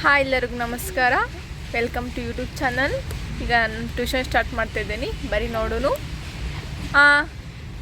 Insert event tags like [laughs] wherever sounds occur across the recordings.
Hi ಎಲ್ಲರಿಗೂ ನಮಸ್ಕಾರ. Welcome to YouTube channel ಈಗ ನಾನು ಟ್ಯೂಷನ್ ಸ್ಟಾರ್ಟ್ ಮಾಡ್ತಾ ಇದ್ದೀನಿ. ಬರೀ ನೋಡೋನು. ಹಾಂ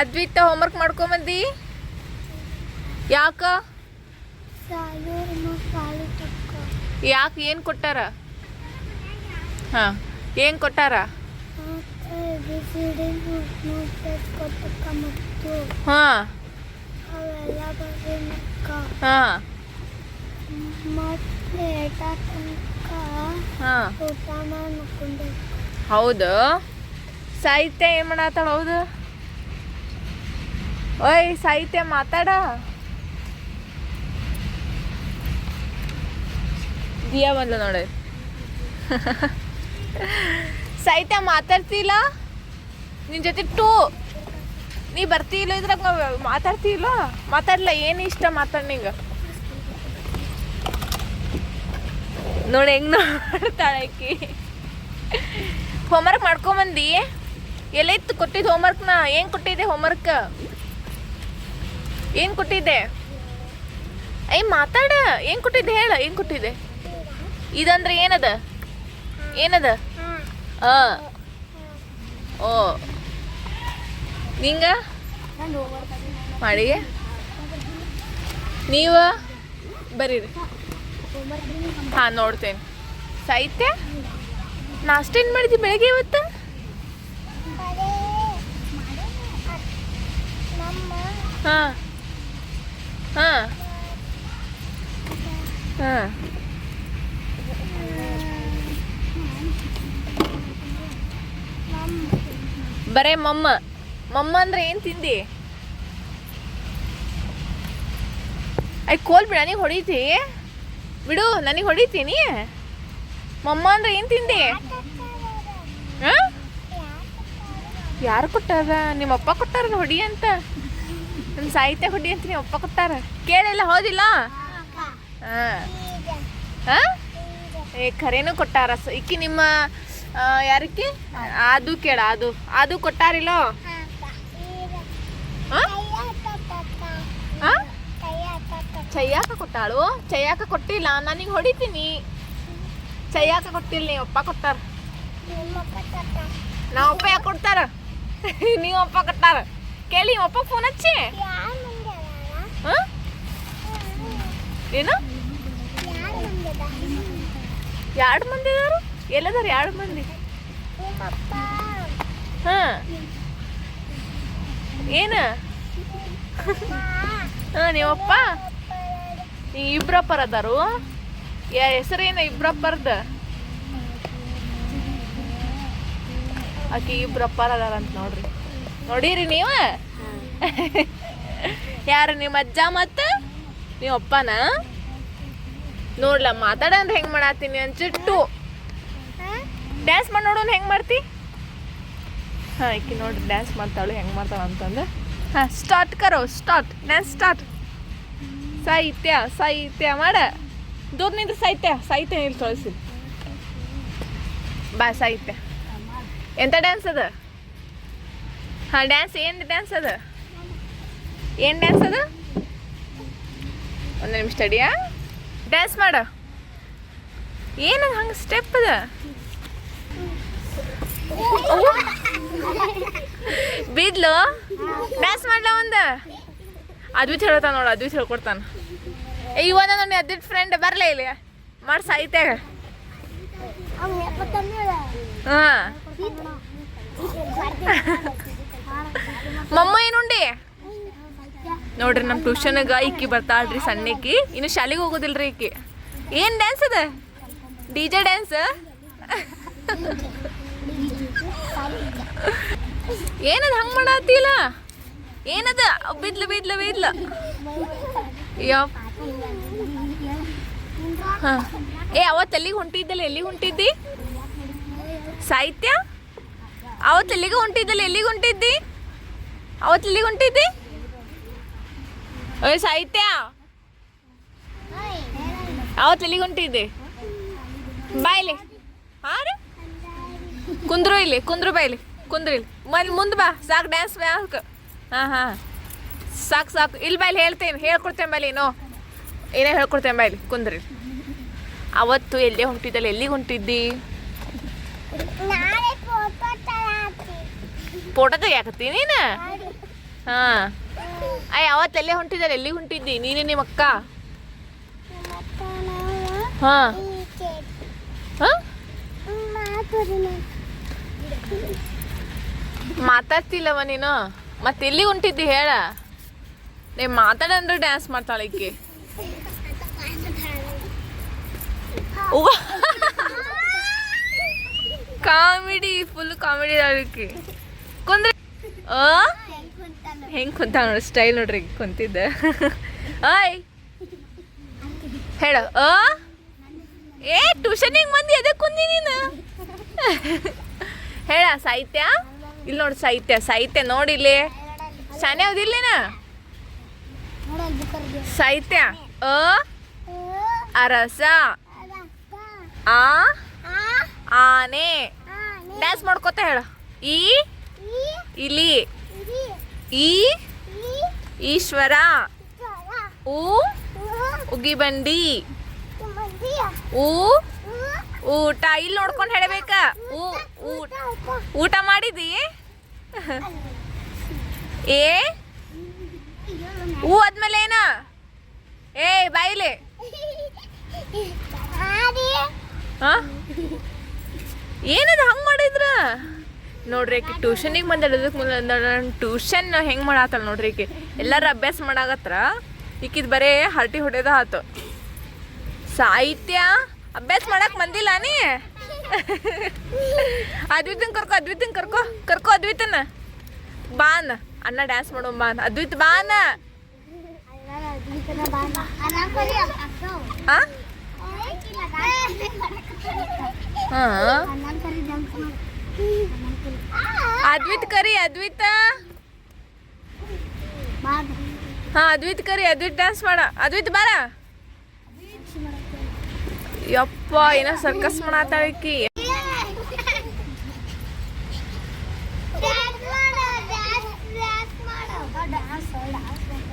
ಅದ್ವಿತ ಹೋಮ್ವರ್ಕ್ ಮಾಡ್ಕೊಂಬಂದಿ ಯಾಕ? ಯಾಕೆ ಏನು ಕೊಟ್ಟಾರ? ಹಾಂ ಏನು ಕೊಟ್ಟಾರ? ಹಾಂ. ಹಾಂ. ಹೌದು. ಸಾಹಿತ್ಯ ಏನ್ ಮಾಡತ್ತಾಳ ಹೌದು? ಓಯ್ ಸಾಹಿತ್ಯ ಮಾತಾಡ. ದಿಯಾ ಬಂದ್ಲು ನೋಡಿ. [laughs] ಸಾಹಿತ್ಯ ಮಾತಾಡ್ತಿಲ್ಲ? ನಿನ್ ಜೊತೆ ಟೂ. ನೀ ಬರ್ತಿಲ್ಲ ಇದ್ರಾಗ ಮಾತಾಡ್ತಿಲ್ಲ? ಮಾತಾಡ್ಲ? ಏನು ಇಷ್ಟ ಮಾತಾಡ್ ನಿಂಗೆ? ನೋಡಿ ಹೆಂಗ್ ನೋಡ್ತಾಳೆ ಆಕಿ. ಹೋಮ್ವರ್ಕ್ ಮಾಡ್ಕೊಂಬಂದಿ? ಎಲ್ಲಿತ್ತು ಕೊಟ್ಟಿದ್ದು ಹೋಮ್ವರ್ಕ್ನ ಏನು ಕೊಟ್ಟಿದ್ದೆ ಹೋಮ್ವರ್ಕ್ ಏನು ಕೊಟ್ಟಿದ್ದೆ? ಐ ಮಾತಾಡ. ಏನು ಕೊಟ್ಟಿದ್ದೆ ಹೇಳ ಏನು ಕೊಟ್ಟಿದ್ದೆ? ಇದಂದ್ರೆ ಏನದ? ಏನದ? ಆ. ಓ. ನಿಂಗ? ಮಾಡಿ. ನೀವು? ಬರೀರಿ. ಹಾಂ, ನೋಡ್ತೇನೆ. ಸಾಹಿತ್ಯ? ನಾಷ್ಟ ಏನು ಮಾಡಿದ್ವಿ ಬೆಳಗ್ಗೆ ಇವತ್ತು? ಹಾಂ. ಹಾಂ. ಹಾಂ. ಬರೇ ಮಮ್ಮ. ಮಮ್ಮ ಅಂದ್ರೆ ಏನು ತಿಂದಿ? ಐ ಕೋಲ್ ಬಿಡ ನೀ ಹೊಡಿತಿ? ಬಿಡು, ನನಗೆ ಹೊಡಿತೀನಿ. ಮಮ್ಮ ಅಂದ್ರೆ ಏನು ತಿಂದಿ ಹಾಂ? ಯಾರು ಕೊಟ್ಟಾರ? ನಿಮ್ಮ ಅಪ್ಪ ಕೊಟ್ಟಾರ ಹೊಡಿ ಅಂತ. ನನ್ನ ಸಾಹಿತ್ಯ ಹೊಡಿ ಅಂತ ನಿಮ್ಮ ಅಪ್ಪ ಕೊಟ್ಟಾರ. ಕೇಳಿಲ್ಲ ಹೌದಿಲ್ಲ? ಹಾಂ. ಹಾಂ? ಏ, ಖರೇನು ಕೊಟ್ಟಾರ. ಈಕಿ ನಿಮ್ಮ ಯಾರಕ್ಕೆ? ಅದು ಕೇಳ ಅದು ಅದು ಕೊಟ್ಟಾರಿಲ್ಲೋ? ಹಾಂ? ಚಯ್ಯಾಕ ಕೊಟ್ಟಾಳು. ಚೈಯಾಕ ಕೊಟ್ಟಿಲ್ಲ ನನಗೆ ಹೊಡಿತೀನಿ. ಚೈಯಾಕ ಕೊಟ್ಟಿಲ್ಲ ನೀ ಅಪ್ಪ ಕೊಟ್ಟಾರ. ನಾ ಅಪ್ಪ ಯಾಕೆ ಕೊಡ್ತಾರ? ನೀವು ಅಪ್ಪ ಕೊಟ್ಟಾರ. ಕೇಳಿ ಅಪ್ಪ ಫೋನ್ ಹಚ್ಚಿ. ಏನು? ಎರಡು ಮಂದಿ ಇದಾರು? ಎಲ್ಲದಾರ ಎರಡು ಮಂದಿ? ಹಾಂ. ಏನು? ಹಾಂ ನೀವಪ್ಪ ಈ ಇಬ್ರಪ್ಪರ ಅದಾರು ಹೆಸರೇನು ಇಬ್ರಪ್ಪರ್ದ ಆಕಿ ಇಬ್ರಪ್ಪರ ಅದಾರ ಅಂತ ನೋಡ್ರಿ. ನೋಡಿರಿ ನೀವು? ಯಾರು ನಿಮ್ಮ ಅಜ್ಜ ಮತ್ತು ನೀವು ಅಪ್ಪನ? ನೋಡ್ಲ ಮಾತಾಡಂದ್ರೆ ಹೆಂಗೆ ಮಾಡತ್ತೀನಿ ಅಂಚಿಟ್ಟು ಡ್ಯಾನ್ಸ್ ಮಾಡಿ ನೋಡೋಣ ಹೆಂಗೆ ಮಾಡ್ತಿ? ಹಾಂ ಈಕಿ ನೋಡ್ರಿ ಡ್ಯಾನ್ಸ್ ಮಾಡ್ತಾಳು ಹೆಂಗೆ ಮಾಡ್ತಾಳ ಅಂತಂದ್ರೆ ಹಾಂ ಸ್ಟಾರ್ಟ್ ಕರೋ ಸ್ಟಾರ್ಟ್ ಡ್ಯಾನ್ಸ್ ಸ್ಟಾರ್ಟ್ ಸಾಹಿತ್ಯ ಸಾಹಿತ್ಯ ಮಾಡ. ದೂರ ನಿಂತು ಸಾಹಿತ್ಯ ಸಾಹಿತ್ಯ ನಿಲ್ ತೊಳಸಿ ಬಾ, ಸಾಹಿತ್ಯ. ಎಂತ ಡ್ಯಾನ್ಸ್ ಅದ? ಹಾಂ ಡ್ಯಾನ್ಸ್ ಏನು ಡ್ಯಾನ್ಸ್ ಅದ? ಏನು ಡ್ಯಾನ್ಸ್ ಅದ? ಒಂದು ನಿಮಿಷ ತಡಿಯಾ ಡ್ಯಾನ್ಸ್ ಮಾಡ. ಏನು ಹಂಗೆ ಸ್ಟೆಪ್ ಅದ. ಬಿದ್ಲು? ಡ್ಯಾನ್ಸ್ ಮಾಡ್ಲ ಒಂದ? ಅದ್ವಿತ್ ಹೇಳ್ತಾನ ನೋಡು ಅದ್ವಿತ್ ಹೇಳ್ಕೊಡ್ತಾನ. ಇವನ ನನ್ನ ಅದ್ವಿತ್ ಫ್ರೆಂಡ್ ಬರಲೇ ಇಲ್ಲ. ಮಾಡಿ ಸಾಹಿತ್ಯಾಗ ಹಾಂ. ಮಮ್ಮ ಏನುಂಡಿ ನೋಡ್ರಿ ನಮ್ಮ ಟ್ಯೂಷನ್ಗೆ ಇಕ್ಕಿ ಬರ್ತಾಳ್ರಿ ಸಣ್ಣಕ್ಕಿ. ಇನ್ನು ಶಾಲೆಗೆ ಹೋಗೋದಿಲ್ರಿ ಈಕಿ. ಏನು ಡ್ಯಾನ್ಸ್ ಅದ ಡಿ ಜೆ ಡ್ಯಾನ್ಸ್ ಏನದ ಹಂಗೆ ಮಾಡತ್ತಿಲ್ಲ ಏನದ? ಬಿದ್ಲು ಬಿದ್ಲು ಬಿದ್ಲು. ಯಾವ ಹಾಂ. ಏ ಅವತ್ತು ಎಲ್ಲಿಗೆ ಹೊಂಟಿದ್ದಲ್ಲ ಎಲ್ಲಿಗೆ ಹೊಂಟಿದ್ದಿ? ಸಾಹಿತ್ಯ? ಅವತ್ತು ಎಲ್ಲಿಗೆ ಹೊಂಟಿದ್ದಲ್ಲ ಎಲ್ಲಿಗೆ ಹೊಂಟಿದ್ದಿ? ಅವತ್ತು ಎಲ್ಲಿಗೆ ಹೊಂಟಿದ್ದಿ? ಏ, ಸಾಹಿತ್ಯ? ಅವತ್ತು ಎಲ್ಲಿಗೆ ಹೊಂಟಿದ್ದೆ? ಬಾಯ್ಲಿ ಹಾಂ ರೀ. ಕುಂದ್ರು ಇಲ್ಲಿ, ಕುಂದ್ರು ಬಾಯ್ಲಿ ಕುಂದ್ರು ಇಲ್ಲಿ. ಮುಂದೆ ಬಾ. ಸಾಕು ಡ್ಯಾನ್ಸ್ ಬ್ಯಾಕ್ ಹಾಂ ಹಾಂ. ಸಾಕು ಸಾಕು. ಇಲ್ಲಿ ಬೈಲಿ ಹೇಳ್ತೇನೆ. ಹೇಳ್ಕೊಡ್ತೇನೆ ಬೈಲಿ ನೋ. ಏನೇ ಹೇಳ್ಕೊಡ್ತೇನೆ ಬೈಲಿ ಕುಂದ್ರಿ. ಅವತ್ತು ಎಲ್ಲೇ ಹೊಂಟಿದ್ದಲ್ಲ ಎಲ್ಲಿಗೆ ಹೊಂಟಿದ್ದಿ? ಫೋಟೋ ತೆಗಿಯಾಕತ್ತಿ ನೀನು? ಹಾಂ. ಅಯ್ಯ ಅವತ್ತು ಎಲ್ಲೇ ಹೊಂಟಿದ್ದಲ್ಲ ಎಲ್ಲಿಗೆ ಹೊಂಟಿದ್ದಿ? ನೀನೇ ನಿಮ್ಮ ಅಕ್ಕ? ಹಾಂ. ಹಾಂ? ಮಾತಾಡ್ತಿಲ್ಲವ ನೀನು? ಮತ್ತೆ ಎಲ್ಲಿ ಹೊಂಟಿದ್ದಿ ಹೇಳ? ನೀ ಮಾತಾಡಂದ್ರೆ ಡ್ಯಾನ್ಸ್ ಮಾಡ್ತಾಳಿಕ್ಕೆ ಕಾಮಿಡಿ ಫುಲ್ ಕಾಮಿಡಿ ಅದಕ್ಕೆ ಕುಂದ್ರೆ ಹೆಂಗೆ ಕುಂತ ನೋಡ್ರಿ ಸ್ಟೈಲ್ ನೋಡ್ರಿ ಕುಂತಿದ್ದೆ. ಆಯ್ ಹೇಳ ಏ ಟ್ಯೂಷನಿಗೆ ಮಂದಿ ಅದೇ ಕುಂದಿ ನೀನು? ಹೇಳ ಸಾಹಿತ್ಯ? ಇಲ್ಲಿ ನೋಡಿ ಸಾಹಿತ್ಯ ಸಾಹಿತ್ಯ ನೋಡಿಲ್ಲಿ ಶಾನೆ ಓದಿಲ್ಲಿನ ಸಾಹಿತ್ಯ ಅ? ಅರಸ ಆ? ಆನೆ. ಡ್ಯಾನ್ಸ್ ಮಾಡ್ಕೋತ ಹೇಳ. ಈ? ಇಲಿ ಈ? ಈಶ್ವರ. ಉ ಉಗಿಬಂಡಿ. ಊ? ಊಟ ಇಲ್ಲಿ ನೋಡ್ಕೊಂಡು ಹೇಳಬೇಕ. ಊ ಊಟ ಮಾಡಿದಿ? [laughs] ಏ? ಹೂ ಆದ್ಮೇಲೆ ಏನ ಏ, ಬಾಯಿಲೆ. ಏನದು ಹಂಗೆ ಮಾಡಿದ್ರ? ನೋಡ್ರಿ ಆಕಿ ಟ್ಯೂಷನಿಗೆ ಬಂದಿಡೋದಕ್ಕೆ ಮುಂದೆ ಟ್ಯೂಷನ್ ಹೆಂಗೆ ಮಾಡತ್ತಲ್ಲ ನೋಡ್ರಿ ಈಕಿ ಎಲ್ಲಾರು ಅಭ್ಯಾಸ ಮಾಡಾಗತ್ರ ಈಕಿದ್ ಬರೇ ಹರಟಿ ಹೊಡೆದ ಆತು. ಸಾಹಿತ್ಯ ಅಭ್ಯಾಸ ಮಾಡಕ್ ಬಂದಿಲ್ಲ ನೀ? ಅದ್ವಿತನ್ ಕರ್ಕೊ ಅದ್ವಿತನ್ ಕರ್ಕೊ ಕರ್ಕೊ ಅದ್ವಿತನ. ಬಾನ್ ಅಣ್ಣ ಡ್ಯಾನ್ಸ್ ಮಾಡೋ ಬಾನ್ ಅದ್ವಿತ್ ಬಾನ ಅದ್ವಿತ್ ಕರಿ, ಅದ್ವಿತ. ಹಾ, ಅದ್ವಿತ್ ಕರಿ, ಅದ್ವಿತ್ ಡ್ಯಾನ್ಸ್ ಮಾಡ. ಅದ್ವಿತ್ ಬಾರ. ಯಪ್ಪ ಏನೋ ಸರ್ಕಸ್ ಮಾಡಾತಾಳಿಕಿ.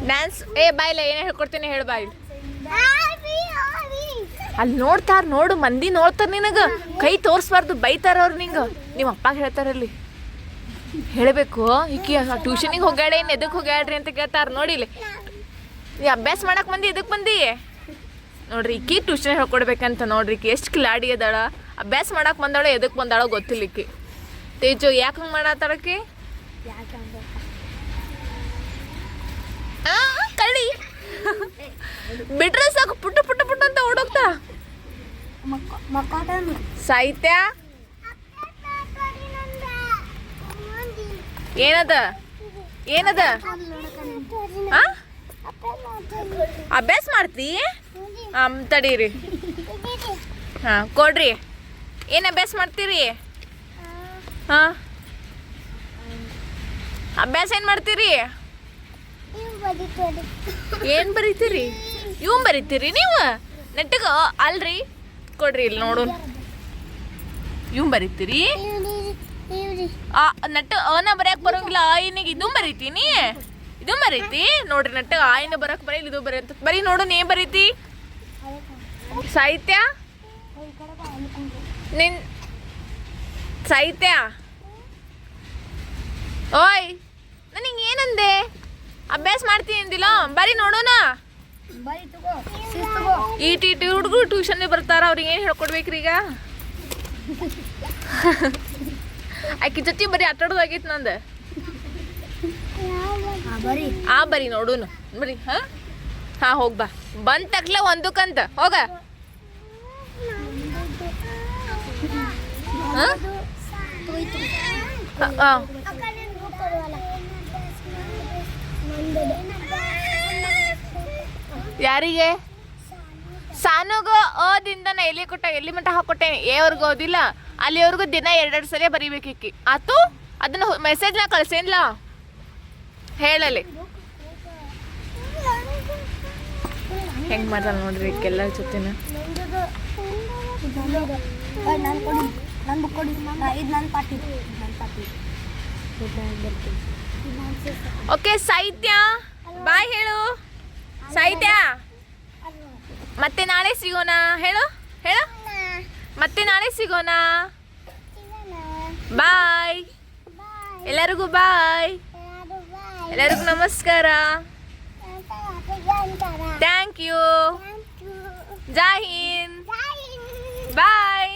ಡ್ಯಾನ್ಸ್ ಏ, ಬಾಯ್ಲ, ಏನೇ ಹೇಳ್ಕೊಡ್ತೀನಿ ಹೇಳ ಬಾಯ್. ಅಲ್ಲಿ ನೋಡ್ತಾರ ನೋಡು, ಮಂದಿ ನೋಡ್ತಾರ ನಿನಗ. ಕೈ ತೋರ್ಸ್ಬಾರ್ದು, ಬೈತಾರ ಅವ್ರು ನಿಂಗ. ನಿಮ್ಮ ಅಪ್ಪಾಗ ಹೇಳ್ತಾರಲ್ಲಿ ಹೇಳಬೇಕು, ಈಕಿ ಟ್ಯೂಷನಿಗೆ ಹೋಗ್ಯಾಡ ಏನು ಎದಕ್ಕೆ ಹೋಗ್ಯಾಡ್ರಿ ಅಂತ ಕೇಳ್ತಾರ, ನೋಡಿಲಿ. ನೀ ಅಭ್ಯಾಸ ಮಾಡಕ್ ಮಂದಿ ಎದಕ್ಕೆ ಬಂದಿ ನೋಡ್ರಿ ಈಕಿ ಟ್ಯೂಷನ್ ಹೇಳ್ಕೊಡ್ಬೇಕಂತ ನೋಡ್ರಿ ಈಕಿ ಎಷ್ಟು ಕ್ಲಾಡಿ ಅದಾಳ. ಅಭ್ಯಾಸ ಮಾಡಕ್ಕೆ ಬಂದಾಳ ಎದಕ್ಕೆ ಬಂದಾಳೋ ಗೊತ್ತಿಲ್ಲ ಈಕಿ ತೇಜು ಯಾಕೆ ಹಂಗೆ ಮಾಡತ್ತಾಳಕಿ ಕಳ್ಳಿ. ಬಿಟ್ರೆ ಸಾಕು, ಪುಟ್ಟ ಪುಟ್ಟ ಪುಟ್ಟ ಅಂತ ಓಡೋಗ್ತಾ. ಸಾಹಿತ್ಯ? ಏನದ? ಏನದ? ಅಭ್ಯಾಸ ಮಾಡ್ತಿ? ಹಾಂ ತಡೀರಿ. ಹಾಂ, ಕೊಡ್ರಿ. ಏನು ಅಭ್ಯಾಸ ಮಾಡ್ತೀರಿ? ಹಾಂ. ಅಭ್ಯಾಸ ಏನು ಮಾಡ್ತೀರಿ? ಏನು ಬರೀತೀರಿ? ಇವ್ ಬರೀತೀರಿ ನೀವು? ನೆಟ್ಟಗ, ಅಲ್ರಿ. ಕೊಡ್ರಿ ಇಲ್ಲಿ ನೋಡು. ಇವ್ ಬರೀತೀರಿ? ನಟ್ಟ ಅನ ಬರೆಯಕ್ ಬರೋಂಗಿಲ್ಲ. ಆಯಿನಿಗೆ ಇದು ಬರೀತೀನಿ. ಇದು ಬರೀತಿ. ನೋಡ್ರಿ ನಟ್ಟ ಆಯಿನ ಬರಕ್ ಬರೀ ಇದು ಬರೀ ಅಂತ. ಬರೀ ನೋಡು, ನೀ ಬರೀತಿ? ಸಾಹಿತ್ಯ? ನಿನ್ ಸಾಹಿತ್ಯ? ಓಯ್ ನನಗೆ ಏನಂದೆ? ಅಭ್ಯಾಸ ಮಾಡ್ತೀನಿ ಅಂದಿಲ್ಲ? ಬರೀ ನೋಡೋಣ. ಈ ಟಿ ಟಿ ಹುಡುಗರು ಟ್ಯೂಷನ್ಗೆ ಬರ್ತಾರ ಅವ್ರಿಗೆ ಏನು ಹೇಳ್ಕೊಡ್ಬೇಕ್ರಿ ಈಗ? ಆಕಿ ಜೊತೆ ಬರೀ ಆಟಾಡೋದಾಗೈತೆ ನಂದು. ಬರೀ. ಆ ಬರಿ ನೋಡೋಣ ಬರೀ ಹಾ? ಹಾ, ಹೋಗ್ ಬಾ. ಬಂದ ತಕ್ಲ ಒಂದಕ್ಕಂತ. ಹೋಗ. ಯಾರಿಗೆ? ಸಾನುಗ ಅದಿಂದ ನಾ ಎಲ್ಲಿ ಕೊಟ್ಟ ಎಲ್ಲಿ ಮಟ್ಟ ಹಾಕೊಟ್ಟೆ ಏವರೆಗೂ ಓದಿಲ್ಲ. ಅಲ್ಲಿವರೆಗೂ ದಿನ ಎರಡೆರಡು ಸಲ ಬರೀಬೇಕಿಕ್ಕಿ. ಆತು, ಅದನ್ನ ಮೆಸೇಜ್ನ ಕಳ್ಸೇನ್ಲ? ಹೇಳಲಿ. ಹೆಂಗ್ ಮಾಡ್ತಾರೆ ನೋಡ್ರಿ ಎಲ್ಲರ ಜೊತೆನ? ನಾನು ಕೊಡಿ ಇದು ನನ್ನ ಪಾಟಿ ನನ್ನ ಪಾಟಿ ಓಕೆ ಸಾಹಿತ್ಯ ಬಾಯ್ ಹೇಳು. ಸಾಹಿತ್ಯ ಮತ್ತೆ ನಾಳೆ ಸಿಗೋಣ. ಹೇಳು ಹೇಳು. ಮತ್ತೆ ನಾಳೆ ಸಿಗೋಣ. ಬಾಯ್. ಎಲ್ಲರಿಗೂ ಬಾಯ್. ಎಲ್ಲರಿಗೂ ನಮಸ್ಕಾರ. ಥ್ಯಾಂಕ್ ಯು ಜೈ ಹಿಂದ್ ಬಾಯ್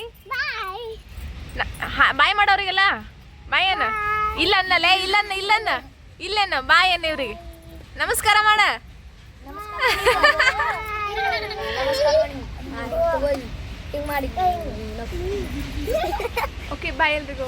ಬಾಯ್ ಮಾಡೋರಿಗೆಲ್ಲ? ಬಾಯ್ ಅನ್ನ ಇಲ್ಲ ಅನ್ನಲೇ ಇಲ್ಲನ್ನ ಇಲ್ಲನ್ನ ಇಲ್ಲೇನ ಬಾಯ್ ಅನ್ನ ಇವ್ರಿಗೆ. ನಮಸ್ಕಾರ ಮಾಡ. ಓಕೆ ಬಾಯ್ ಎಲ್ರಿಗೂ.